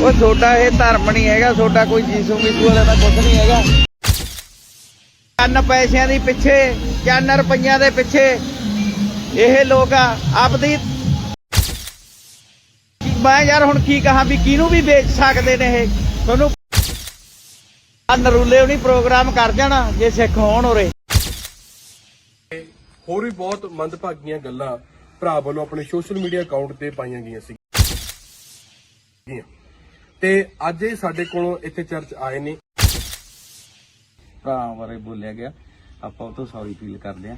ਉਹ ਤੁਹਾਡਾ ਇਹ ਧਰਮ ਨਹੀਂ ਹੈਗਾ, ਤੁਹਾਡਾ ਕੋਈ ਜੀਸੂ ਮੀਸੂ ਵਾਲਾ ਦਾ ਕੁਝ ਨਹੀਂ ਹੈਗਾ। ਚੰਨ ਪੈਸਿਆਂ ਦੀ ਪਿੱਛੇ, ਚੰਨ ਰੁਪਈਆਂ ਦੇ ਪਿੱਛੇ, ਇਹ ਲੋਕ ਆ, ਆਪਦੀ ਮੈਂ ਯਾਰ ਹੁਣ ਕੀ ਕਹਾਂ ਵੀ ਕਿਹਨੂੰ ਵੀ ਵੇਚ ਸਕਦੇ ਨੇ ਇਹ? ਤੁਹਾਨੂੰ ਆ ਨਰੂਲੇ ਉਹਨੀ ਪ੍ਰੋਗਰਾਮ ਕਰ ਜਾਣਾ, ਜੇ ਸਿੱਖ ਹੋਣ ਉਰੇ। ਹੋਰ ਵੀ ਬਹੁਤ ਮੰਦਭਾਗੀਆਂ ਗੱਲਾਂ ਭਰਾ ਵੱਲੋਂ ਆਪਣੇ ਸੋਸ਼ਲ ਮੀਡੀਆ ਅਕਾਊਂਟ ਤੇ ਪਾਈਆਂ ਗਈਆਂ ਸੀ। ਤੇ ਅੱਜ ਇਹ ਸਾਡੇ ਕੋਲੋਂ ਇੱਥੇ ਚਰਚ ਆਏ ਨੇ ਭਰਾ ਬਾਰੇ ਬੋਲਿਆ ਗਿਆ ਆਪਾਂ ਉਹ ਤੋਂ ਸੌਰੀ ਫੀਲ ਕਰਦੇ ਆ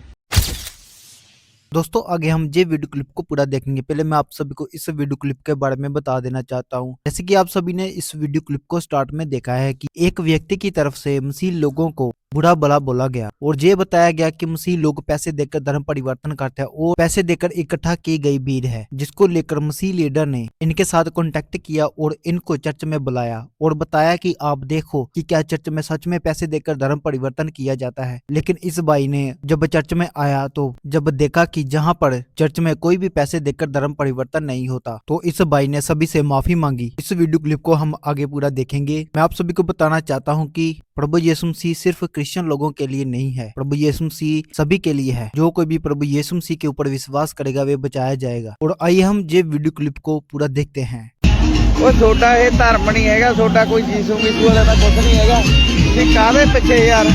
दोस्तों आगे हम ये वीडियो क्लिप को पूरा देखेंगे पहले मैं आप सभी को इस वीडियो क्लिप के बारे में बता देना चाहता हूं जैसे कि आप सभी ने इस वीडियो क्लिप को स्टार्ट में देखा है कि एक व्यक्ति की तरफ से मसीह लोगों को बुरा भला बोला गया और ये बताया गया कि मसीह लोग पैसे देकर धर्म परिवर्तन करते हैं और पैसे देकर इकट्ठा की गई भीड़ है, जिसको लेकर मसीह लीडर ने इनके साथ कांटेक्ट किया और इनको चर्च में बुलाया और बताया कि आप देखो कि क्या चर्च में सच में पैसे देकर धर्म परिवर्तन किया जाता है। लेकिन इस भाई ने जब चर्च में आया तो जब देखा कि जहाँ पर चर्च में कोई भी पैसे देकर धर्म परिवर्तन नहीं होता तो इस भाई ने सभी से माफ़ी मांगी। इस वीडियो क्लिप को हम आगे पूरा देखेंगे। मैं आप सभी को बताना चाहता हूँ कि प्रभु यीशु मसीह सिर्फ क्रिश्चियन लोगों के लिए नहीं है प्रभु यीशु मसीह सभी के लिए है जो कोई भी प्रभु यीशु मसीह के ऊपर विश्वास करेगा वे बचाया जाएगा और आइए हम ये वीडियो क्लिप को पूरा देखते हैं ਉਹ ਤੁਹਾਡਾ ਇਹ ਧਰਮ ਨਹੀਂ ਹੈਗਾ ਤੁਹਾਡਾ ਕੋਈ ਜੀਸੂ ਮੀਸੂ ਵਾਲਾ ਦਾ ਕੁਝ ਨਹੀਂ ਹੈਗਾ ਤੁਸੀਂ ਕਾਹਦੇ ਪਿੱਛੇ ਯਾਰ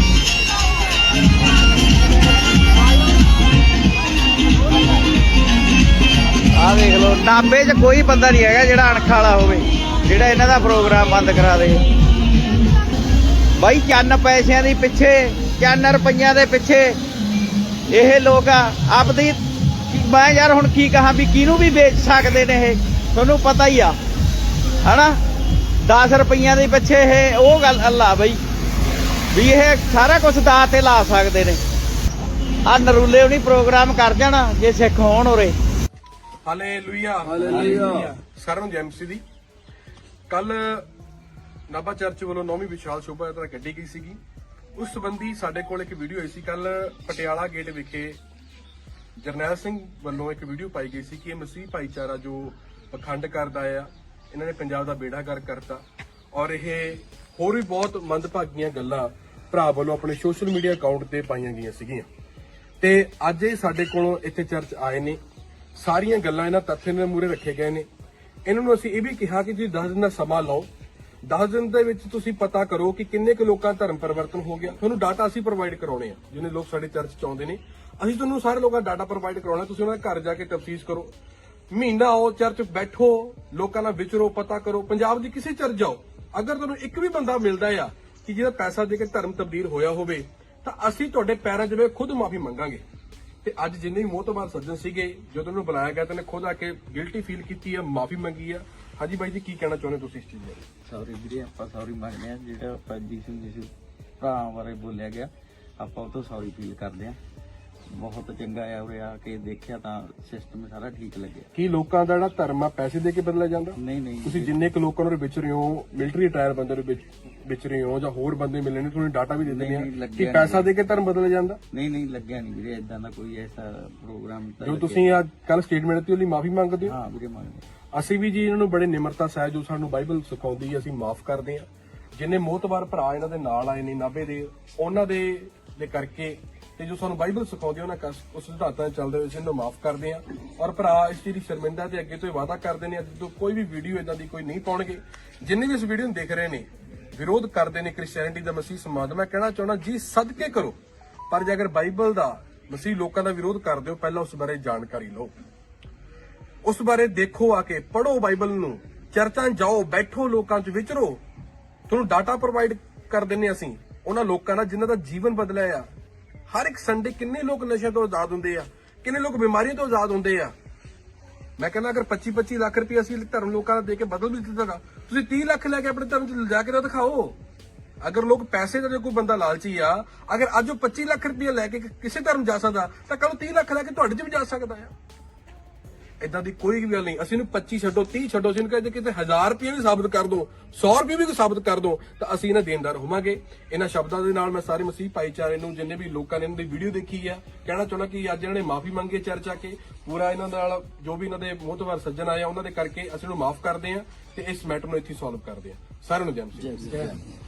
ਆਹ ਦੇਖ ਲਓ ਨਾਬੇ 'ਚ ਕੋਈ ਬੰਦਾ ਨਹੀਂ ਹੈਗਾ ਜਿਹੜਾ ਅਣਖ ਵਾਲਾ ਹੋਵੇ ਜਿਹੜਾ ਇਹਨਾਂ ਦਾ ਪ੍ਰੋਗਰਾਮ ਬੰਦ ਕਰਾ ਦੇ ਬਾਈ ਚੰਨ ਪੈਸਿਆਂ ਦੀ ਪਿੱਛੇ ਚੰਨ ਰੁਪਈਆਂ ਦੇ ਪਿੱਛੇ। ਇਹ ਲੋਕ ਆ ਆਪਦੀ ਮੈਂ ਯਾਰ ਹੁਣ ਕੀ ਕਹਾਂ ਵੀ ਕਿਹਨੂੰ ਵੀ ਵੇਚ ਸਕਦੇ ਨੇ ਇਹ? ਤੁਹਾਨੂੰ ਪਤਾ ਹੀ ਆ। ਹਨਾ? 10 ਰੁਪਈਆਂ ਦੇ ਪਿੱਛੇ ਇਹ ਉਹ ਗੱਲ ਅੱਲਾ ਬਈ। ਵੀ ਇਹ ਸਾਰਾ ਕੁਝ ਦਾ ਤੇ ਲਾ ਸਕਦੇ ਨੇ। ਆ ਨਰੂਲੇ ਉਹਨੀ ਪ੍ਰੋਗਰਾਮ ਕਰ ਜਾਣਾ ਜੇ ਸਿੱਖ ਹੋਣ ਉਰੇ। ਹਾਲੇਲੂਇਆ। ਹਾਲੇਲੂਇਆ। ਸਰਵਨ ਜੈਮਸੀ ਦੀ। ਕੱਲ ਨਾਭਾ ਚਰਚ ਵੱਲੋਂ ਨੌਵੀਂ ਵਿਸ਼ਾਲ ਸ਼ੋਭਾ ਯਾਤਰਾ ਕੱਢੀ ਗਈ ਸੀਗੀ। ਉਸ ਸੰਬੰਧੀ ਸਾਡੇ ਕੋਲ ਇੱਕ ਵੀਡੀਓ ਆਈ ਸੀ। ਕੱਲ ਪਟਿਆਲਾ ਗੇਟ ਵਿਖੇ ਜਰਨੈਲ ਸਿੰਘ ਵੱਲੋਂ ਇੱਕ ਵੀਡੀਓ ਪਾਈ ਗਈ ਸੀ ਕਿ ਇਹ ਮਸੀਹ ਭਾਈਚਾਰਾ ਜੋ ਪਖੰਡ ਕਰਦਾ ਆ, ਇਹਨਾਂ ਨੇ ਪੰਜਾਬ ਦਾ ਬੇੜਾ ਕਰ ਕਰਤਾ। ਔਰ ਇਹ ਹੋਰ ਵੀ ਬਹੁਤ ਮੰਦਭਾਗੀਆਂ ਗੱਲਾਂ ਭਰਾ ਵੱਲੋਂ ਆਪਣੇ ਸੋਸ਼ਲ ਮੀਡੀਆ ਅਕਾਊਂਟ ਤੇ ਪਾਈਆਂ ਗਈਆਂ ਸੀਗੀਆਂ। ਤੇ ਅੱਜ ਇਹ ਸਾਡੇ ਕੋਲੋਂ ਇੱਥੇ ਚਰਚ ਆਏ ਨੇ। ਸਾਰੀਆਂ ਗੱਲਾਂ ਇਹਨਾਂ ਤੱਥਾਂ ਦੇ ਮੂਰੇ ਰੱਖੇ ਗਏ ਨੇ। ਇਹਨਾਂ ਨੂੰ ਅਸੀਂ ਇਹ ਵੀ ਕਿਹਾ ਕਿ ਤੁਸੀਂ 10 ਦਿਨ ਦਾ ਸਮਾਂ ਲਓ। 10 ਦਿਨ ਦੇ ਵਿੱਚ ਤੁਸੀਂ ਪਤਾ ਕਰੋ ਕਿ ਕਿੰਨੇ ਕੁ ਲੋਕਾਂ ਦਾ ਧਰਮ ਪਰਿਵਰਤਨ ਹੋ ਗਿਆ। ਤੁਹਾਨੂੰ ਡਾਟਾ ਅਸੀਂ ਪ੍ਰੋਵਾਈਡ ਕਰਾਉਣੇ ਆ ਜਿਹਨੇ ਲੋਕ ਸਾਡੇ ਚਰਚ ਚ ਆਉਂਦੇ ਨੇ। ਅਸੀਂ ਤੁਹਾਨੂੰ ਸਾਰੇ ਲੋਕਾਂ ਦਾ ਡਾਟਾ ਪ੍ਰੋਵਾਈਡ ਕਰਾਉਣਾ, ਤੁਸੀਂ ਉਹਨਾਂ ਦੇ ਘਰ ਜਾ ਕੇ ਤਫਸੀਸ ਕਰੋ। ਮਹੀਨਾ ਆਓ ਚਰਚ ਬੈਠੋ, ਲੋਕਾਂ ਨਾਲ ਵਿਚਰੋ, ਪਤਾ ਕਰੋ। ਪੰਜਾਬ ਦੀ ਕਿਸੇ ਚਰਚ ਜਾਓ, ਅਗਰ ਤੁਹਾਨੂੰ ਇੱਕ ਵੀ ਬੰਦਾ ਮਿਲਦਾ ਆ ਕਿ ਜਿਹਦਾ ਪੈਸਾ ਦੇ ਕੇ ਧਰਮ ਤਬਦੀਲ ਹੋਇਆ ਹੋਵੇ, ਤਾਂ ਅਸੀਂ ਤੁਹਾਡੇ ਪੈਰਾਂ 'ਚ ਖੁਦ ਮਾਫੀ ਮੰਗਾਂਗੇ। ਤੇ ਅੱਜ ਜਿੰਨੇ ਵੀ ਮੋਹਤਬਾਰ ਸੱਜਣ ਸੀਗੇ ਜਦੋਂ ਉਹਨੂੰ ਬੁਲਾਇਆ ਗਿਆ ਤਾਂ ਉਹਨੇ ਖੁਦ ਆ ਕੇ ਗਿਲਟੀ ਫੀਲ ਕੀਤੀ ਆ, ਮਾਫੀ ਮੰਗੀ ਆ। ਹਾਂਜੀ ਬਾਈ ਜੀ, ਕੀ ਕਹਿਣਾ ਚਾਹੁੰਦੇ ਤੁਸੀਂ ਇਸ ਚੀਜ਼ ਬਾਰੇ? ਸੌਰੀ ਵੀਰੇ, ਆਪਾਂ ਸੌਰੀ ਮੰਗਦੇ ਆ, ਜਿਹੜਾ ਆਪਾਂ ਜੀਸੂ ਜੀਸੂ ਭਰਾ ਬਾਰੇ ਬੋਲਿਆ ਗਿਆ, ਆਪਾਂ ਉਹ ਤੋਂ ਸੌਰੀ ਫੀਲ ਕਰਦੇ ਆ। ਬਹੁਤ ਚੰਗਾ ਆ ਉਰੇ ਆ ਕੇ ਦੇਖਿਆ ਤਾਂ ਸਿਸਟਮ ਸਾਰਾ ਠੀਕ ਲੱਗਿਆ। ਕੀ ਲੋਕਾਂ ਦਾ ਜਿਹੜਾ ਧਰਮ ਆ ਪੈਸੇ ਦੇ ਕੇ ਬਦਲਿਆ ਜਾਂਦਾ? ਨਹੀਂ ਨਹੀਂ। ਤੁਸੀਂ ਜਿੰਨੇ ਕੁ ਲੋਕਾਂ ਨੂੰ ਵਿਚ ਰਹੇ ਹੋ ਮਿਲਟਰੀ ਰਿਟਾਇਰ ਬੰਦੇ ਨੂੰ ਵਿਚ ਵਿਚ ਰਹੇ ਹੋ ਜਾਂ ਹੋਰ ਬੰਦੇ ਮਿਲਣੇ ਨੇ ਤੁਹਾਨੂੰ ਡਾਟਾ ਵੀ ਦੇ ਦਿੰਦੇ ਨਹੀਂ, ਨਹੀਂ, ਆ ਲੱਗਿਆ ਕਿ ਨਹੀਂ। ਪੈਸਾ ਦੇ ਕੇ ਧਰਮ ਬਦਲਿਆ ਜਾਂਦਾ? ਨਹੀਂ ਨਹੀਂ ਲੱਗਿਆ ਨਹੀਂ ਵੀਰੇ ਇਦਾਂ ਦਾ ਕੋਈ ਐਸਾ ਪ੍ਰੋਗਰਾਮ ਤਾਂ ਜੋ ਲੱਗਿਆ ਤੁਸੀਂ ਅੱਜ ਕੱਲ ਸਟੇਟਮੈਂਟ ਦਿੱਤੀ ਉਹਦੀ ਮਾਫੀ ਮੰਗਦੇ ਹੋ? ਹਾਂ ਵੀਰੇ ਮੰਗਦੇ ਅਸੀਂ ਵੀ ਜੀ ਇਹਨਾਂ ਨੂੰ ਬੜੇ ਨਿਮਰਤਾ ਸਹਿ ਜੋ ਸਾਨੂੰ ਬਾਈਬਲ ਸਿਖਾਉਂਦੀ ਹੈ ਅਸੀਂ ਮਾਫ ਕਰਦੇ ਹਾਂ। ਜਿੰਨੇ ਮੋਤਬਾਰ ਭਰਾ ਇਹਨਾਂ ਦੇ ਨਾਲ ਆਏ ਨੇ ਨਾਭੇ ਦੇ ਉਹਨਾਂ ਦੇ ਦੇ ਕਰਕੇ ਤੇ ਜੋ ਸਾਨੂੰ ਬਾਈਬਲ ਸਿਖਾਉਂਦੀ ਹੈ ਉਹਨਾਂ ਉਸ ਸਿਧਾਂਤਾਂ 'ਤੇ ਚੱਲਦੇ ਹੋਏ ਅਸੀਂ ਮਾਫ ਕਰਦੇ ਹਾਂ ਔਰ ਭਰਾ, ਇਸ ਚੀਜ਼ ਦੀ ਸ਼ਰਮਿੰਦਾ ਤੇ ਅੱਗੇ ਤੋਂ ਵਾਅਦਾ ਕਰਦੇ ਨੇ, ਅੱਜ ਤੋਂ ਕੋਈ ਵੀ ਵੀਡੀਓ ਇਦਾਂ ਦੀ ਕੋਈ ਨਹੀਂ ਪਾਉਣਗੇ। ਜਿੰਨੇ ਵੀ ਇਸ ਵੀਡੀਓ ਨੂੰ ਦੇਖ ਰਹੇ ਨੇ, ਵਿਰੋਧ ਕਰਦੇ ਨੇ ਕ੍ਰਿਸਚੀਅਨਿਟੀ ਦਾ ਮਸੀਹ ਸਮਾਜ ਦਾ ਮੈਂ ਕਹਿਣਾ ਚਾਹੁੰਦਾ, ਜੀ ਸਦਕੇ ਕਰੋ। ਪਰ ਜੇ ਅਗਰ ਬਾਈਬਲ ਦਾ ਮਸੀਹ ਲੋਕਾਂ ਦਾ ਵਿਰੋਧ ਕਰਦੇ ਹੋ, ਪਹਿਲਾਂ ਉਸ ਬਾਰੇ ਜਾਣਕਾਰੀ ਲਓ। ਉਸ ਬਾਰੇ ਦੇਖੋ ਆ ਕੇ ਪੜੋ ਬਾਈਬਲ ਨੂੰ, ਚਰਚਾਂ ਜਾਓ, ਬੈਠੋ ਲੋਕਾਂ 'ਚ ਵਿਚਰੋ। ਤੁਹਾਨੂੰ ਡਾਟਾ ਪ੍ਰੋਵਾਈਡ ਕਰ ਦਿੰਨੇ ਅਸੀਂ। ਉਹਨਾਂ ਲੋਕਾਂ ਦਾ ਜਿਨ੍ਹਾਂ ਦਾ ਜੀਵਨ ਬਦਲਿਆ ਆ ਹਰ ਇੱਕ ਸੰਡੇ ਕਿੰਨੇ ਲੋਕ ਨਸ਼ਿਆਂ ਤੋਂ ਆਜ਼ਾਦ ਹੁੰਦੇ ਆ? ਕਿੰਨੇ ਲੋਕ ਬਿਮਾਰੀਆਂ ਤੋਂ ਆਜ਼ਾਦ ਹੁੰਦੇ ਆ? ਮੈਂ ਕਹਿੰਦਾ ਅਗਰ 25 25 ਲੱਖ ਰੁਪਏ ਅਸੀਂ ਧਰਮ ਲੋਕਾਂ ਦਾ ਦੇ ਕੇ ਬਦਲ ਵੀ ਦਿੱਤਾ ਤੁਸੀਂ 30 ਲੱਖ ਲੈ ਕੇ ਆਪਣੇ ਧਰਮ 'ਚ ਲਿਜਾ ਕੇ ਤਾਂ ਦਿਖਾਓ। ਅਗਰ ਲੋਕ ਪੈਸੇ ਦਾ ਜੇ ਕੋਈ ਬੰਦਾ ਲਾਲਚੀ ਆ, ਅਗਰ ਅੱਜ ਉਹ 25 ਲੱਖ ਰੁਪਏ ਲੈ ਕੇ ਕਿਸੇ ਧਰਮ ਜਾ ਸਕਦਾ, ਤਾਂ ਕੱਲ 30 ਲੱਖ ਲੈ ਕੇ ਤੁਹਾਡੇ 'ਚ ਵੀ ਜਾ ਸਕਦਾ ਆ। ਇਦਾਂ ਦੀ ਕੋਈ ਵੀ ਗੱਲ ਨਹੀਂ। ਅਸੀਂ ਨੂੰ 25 ਛੱਡੋ 30 ਛੱਡੋ ਅਸੀਂ ਕਹਿੰਦੇ ਕਿਤੇ 1000 ਰੁਪਏ ਵੀ ਸਾਬਤ ਕਰ ਦੋ 100 ਰੁਪਏ ਵੀ ਸਾਬਤ ਕਰ ਦੋ, ਤਾਂ ਅਸੀਂ ਇਹਨਾਂ ਦੇਣਦਾਰ ਹੋਵਾਂਗੇ। ਇਹਨਾਂ ਸ਼ਬਦਾਂ ਦੇ ਨਾਲ ਮੈਂ ਸਾਰੇ ਮਸੀਹ ਭਾਈਚਾਰੇ ਨੂੰ, ਜਿੰਨੇ ਵੀ ਲੋਕਾਂ ਨੇ ਇਹਨਾਂ ਦੀ ਵੀਡੀਓ ਦੇਖੀ ਆ, ਕਹਿਣਾ ਚਾਹੁੰਦਾ ਕਿ ਅੱਜ ਇਹਨਾਂ ਨੇ ਮਾਫੀ ਮੰਗੀ ਚਰਚਾ ਕੇ। ਪੂਰਾ ਇਹਨਾਂ ਨਾਲ ਜੋ ਵੀ ਇਹਨਾਂ ਦੇ ਮੋਹਤਵਾਰ ਸੱਜਣ ਆਇਆ ਆ, ਉਹਨਾਂ ਦੇ ਕਰਕੇ ਅਸੀਂ ਨੂੰ ਮਾਫ ਕਰਦੇ ਆ ਤੇ ਇਸ ਮੈਟਰ ਨੂੰ ਇੱਥੇ ਸੋਲਵ ਕਰਦੇ ਆ। ਸਾਰਿਆਂ ਨੂੰ ਜੈ ਮਸੀਹ